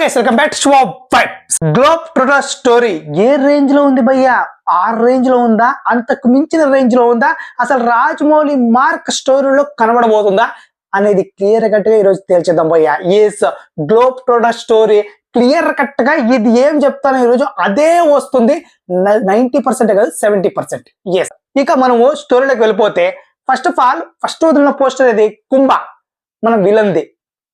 Guys welcome back vibes globe trotter story ఏ రేంజ్లో ఉంది భయ్యా? ఆ రేంజ్లో ఉందా? అంతకు మించిన రేంజ్లో ఉందా? అసలు రాజమౌళి మార్క్ స్టోరీలో కనబడబోతుందా? అనేది క్లియర్ కట్గా ఈరోజు తేల్చేద్దాం భయ్యా. Yes globe trotter story clear కట్గా ఇది ఏం చెప్తాను ఈరోజు అదే వస్తుంది. నైన్టీ పర్సెంట్ కాదు సెవెంటీ పర్సెంట్ ఎస్ ఇక మనము స్టోరీలోకి వెళ్ళిపోతే ఫస్ట్ ఆఫ్ ఆల్ ఫస్ట్ వదిలిన పోస్టర్ ఇది కుంభ. మన విలంది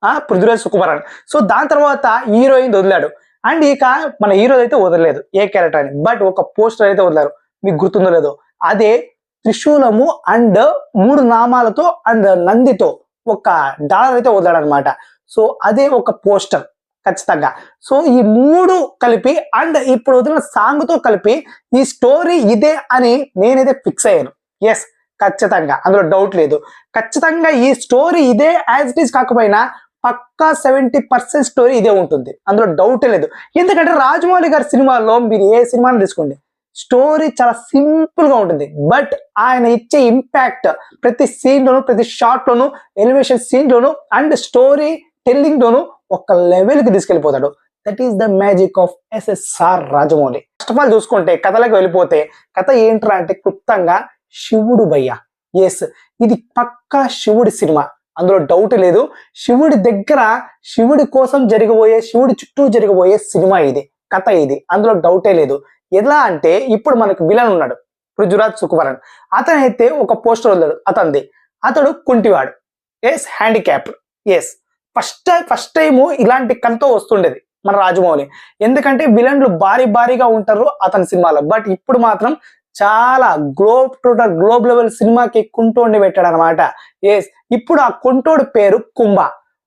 ఆ పృథ్వీరాజ్ సుకుమారన్. సో దాని తర్వాత హీరోయిన్ వదిలాడు. అండ్ ఇక మన హీరో అయితే వదలలేదు ఏ క్యారెక్టర్ అని. బట్ ఒక పోస్టర్ అయితే వదిలారు మీకు గుర్తుందో లేదో. అదే త్రిశూలము అండ్ మూడు నామాలతో అండ్ నందితో ఒక డాలర్ అయితే వదిలాడు అనమాట సో అదే ఒక పోస్టర్ ఖచ్చితంగా. సో ఈ మూడు కలిపి అండ్ ఇప్పుడు వదిలిన సాంగ్తో కలిపి ఈ స్టోరీ ఇదే అని నేనైతే ఫిక్స్ అయ్యాను. ఎస్ ఖచ్చితంగా. అందులో డౌట్ లేదు. ఖచ్చితంగా ఈ స్టోరీ ఇదే యాజ్ ఇట్ ఈస్ కాకపోయినా పక్కా సెవెంటీ పర్సెంట్ స్టోరీ ఇదే ఉంటుంది. అందులో డౌటే లేదు. ఎందుకంటే రాజమౌళి గారి సినిమాలో మీరు ఏ సినిమాని తీసుకోండి స్టోరీ చాలా సింపుల్గా ఉంటుంది. బట్ ఆయన ఇచ్చే ఇంపాక్ట్ ప్రతి సీన్లోను ప్రతి షాట్లోను ఎలివేషన్ సీన్లోను అండ్ స్టోరీ టెల్లింగ్లోను ఒక లెవెల్కి that is the magic of SSR Rajamouli. First of all చూసుకుంటే కథలకు వెళ్ళిపోతే కథ ఏంట్రా అంటే క్లుప్తంగా శివుడు భయ్య. ఎస్ ఇది పక్కా శివుడి సినిమా. అందులో డౌట్ లేదు. శివుడి దగ్గర శివుడి కోసం జరగబోయే శివుడి చుట్టూ జరగబోయే సినిమా ఇది కథ ఇది. అందులో డౌటే లేదు. ఎలా అంటే ఇప్పుడు మనకు విలన్ ఉన్నాడు పృథ్వీరాజ్ సుకుమారన్. అతను అయితే ఒక పోస్టర్ వదిలాడు అతనిది. అతడు కుంటివాడు. Yes handicap yes first first time ఇలాంటి కథతో వస్తుండేది మన రాజమౌళి. ఎందుకంటే విలన్లు భారీ భారీగా ఉంటారు అతని సినిమాలో. బట్ ఇప్పుడు మాత్రం చాలా గ్లోబ్ టోటల్ గ్లోబ్ లెవెల్ సినిమాకి కుంటోడిని పెట్టాడు అనమాట ఎస్ ఇప్పుడు ఆ కుంటోడు పేరు కుంభ.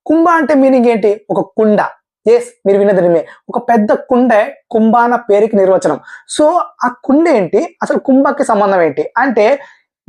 కుంభ అంటే మీనింగ్ ఏంటి? ఒక కుండ. ఎస్ మీరు విన్నది నిజమే ఒక పెద్ద కుండే కుంభ అన్న పేరుకి నిర్వచనం. సో ఆ కుండ ఏంటి? అసలు కుంభకి సంబంధం ఏంటి? అంటే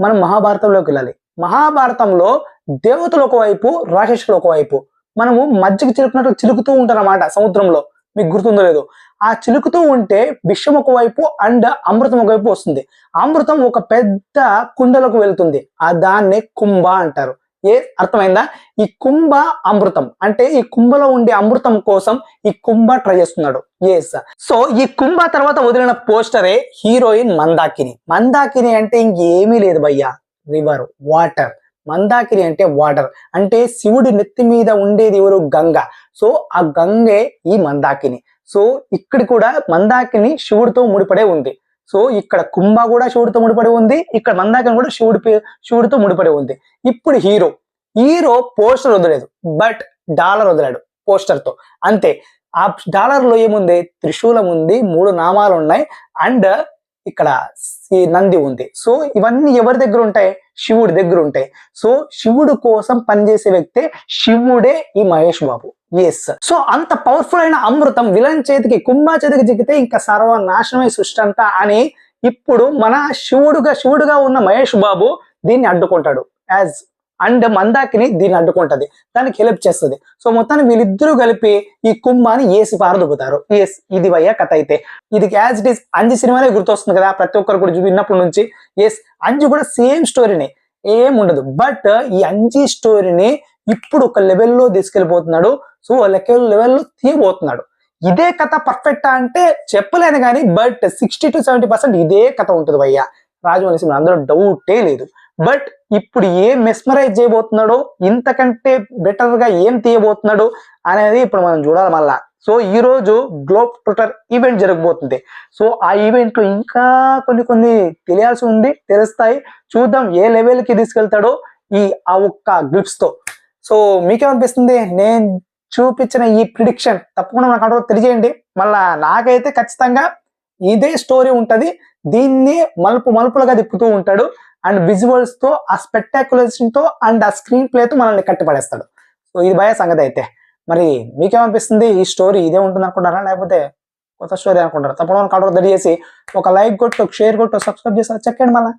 మనం మహాభారతంలోకి వెళ్ళాలి. మహాభారతంలో దేవతలు ఒకవైపు రాక్షసులు ఒకవైపు. మనము మధ్యకి చిలుకున్నట్టు చిలుకుతూ ఉంటారన్నమాట సముద్రంలో. మీకు గుర్తుందో లేదో. ఆ చిలుకుతూ ఉంటే విషం ఒకవైపు అండ్ అమృతం ఒకవైపు వస్తుంది. అమృతం ఒక పెద్ద కుండలకు వెళ్తుంది. ఆ దాన్నే కుంభ అంటారు. ఏ అర్థమైందా? ఈ కుంభ అమృతం. అంటే ఈ కుంభలో ఉండే అమృతం కోసం ఈ కుంభ ట్రై చేస్తున్నాడు. ఎస్ సో ఈ కుంభ తర్వాత వదిలిన పోస్టరే హీరోయిన్ మందాకిని. మందాకిని అంటే ఇంకేమీ లేదు భయ్యా. రివర్ వాటర్ మందాకిని అంటే వాటర్ అంటే శివుడి నెత్తి మీద ఉండేది ఎవరు? గంగ. సో ఆ గంగే ఈ మందాకిని. సో ఇక్కడ కూడా మందాకిని శివుడితో ముడిపడే ఉంది. సో ఇక్కడ కుంభ కూడా శివుడితో ముడిపడి ఉంది. ఇక్కడ మందాకిని కూడా శివుడి శివుడితో ముడిపడి ఉంది. ఇప్పుడు హీరో హీరో పోస్టర్ వదలేదు. బట్ డాలర్ వదిలాడు పోస్టర్తో అంతే. ఆ డాలర్లో ఏముంది? త్రిశూలం ఉంది. మూడు నామాలు ఉన్నాయి. అండ్ ఇక్కడ ఈ నంది ఉంది. సో ఇవన్నీ ఎవరి దగ్గర ఉంటాయి? శివుడి దగ్గర ఉంటాయి. సో శివుడు కోసం పనిచేసే వ్యక్తే శివుడే ఈ మహేష్ బాబు. ఎస్ సో అంత పవర్ఫుల్ అయిన అమృతం విలన్ చేతికి కుంభ చేతికి జిగితే ఇంకా సర్వనాశనమే సృష్టి అంతా అని ఇప్పుడు మన శివుడుగా శివుడుగా ఉన్న మహేష్ బాబు దీన్ని అడ్డుకుంటాడు. యాజ్ అండ్ మందాకిని దీన్ని అడ్డుకుంటది. దానికి హెల్ప్ చేస్తుంది. సో మొత్తాన్ని వీళ్ళిద్దరూ కలిపి ఈ కుంభాన్ని ఏసి పారదొబ్బుతారు ఎస్ ఇది వయ్య కథ అయితే. ఇది యాజ్ ఇట్ ఈస్ అంజి సినిమానే గుర్తొస్తుంది కదా ప్రతి ఒక్కరు కూడా విన్నప్పటి నుంచి. ఎస్ అంజి కూడా సేమ్ స్టోరీని ఏం ఉండదు. బట్ ఈ అంజి స్టోరీని ఇప్పుడు ఒక లెవెల్లో తీసుకెళ్ళిపోతున్నాడు. సో లెవెల్ లెవెల్లో తీయబోతున్నాడు. ఇదే కథ పర్ఫెక్ట్ అంటే చెప్పలేను కానీ but sixty to seventy percent ఇదే కథ ఉంటుంది భయ్య రాజమౌళి సినిమా అందులో డౌటే లేదు. బట్ ఇప్పుడు ఏం మెస్మరైజ్ చేయబోతున్నాడో ఇంతకంటే బెటర్గా ఏం తీయబోతున్నాడు అనేది ఇప్పుడు మనం చూడాలి మళ్ళా. సో ఈ రోజు గ్లోబ్ ట్విట్టర్ ఈవెంట్ జరగబోతుంది. సో ఆ ఈవెంట్లో ఇంకా కొన్ని కొన్ని తెలియాల్సి ఉంది తెలుస్తాయి. చూద్దాం ఏ లెవెల్కి తీసుకెళ్తాడో ఈ ఆ ఒక్క గ్లిప్స్తో. సో మీకేమనిపిస్తుంది? నేను చూపించిన ఈ ప్రిడిక్షన్ తప్పకుండా నాకు అందరూ తెలియజేయండి. మళ్ళా నాకైతే ఖచ్చితంగా ఇదే స్టోరీ ఉంటది. దీన్ని మలుపు మలుపులుగా తిప్పుతూ ఉంటాడు. అండ్ విజువల్స్తో ఆ స్పెక్టాక్యులేషన్తో అండ్ ఆ స్క్రీన్ ప్లే తో మనల్ని కట్టిపడేస్తాడు సో ఇది భయ సంగతి అయితే. మరి మీకేమనిపిస్తుంది? ఈ స్టోరీ ఇదే ఉంటుంది అనుకుంటారా లేకపోతే కొత్త స్టోరీ అనుకుంటారా తప్పకుండా కంట్రోల్ చేసి ఒక లైక్ కొట్టు ఒక షేర్ కొట్టు సబ్స్క్రైబ్ చేసి చెక్కండి మళ్ళీ.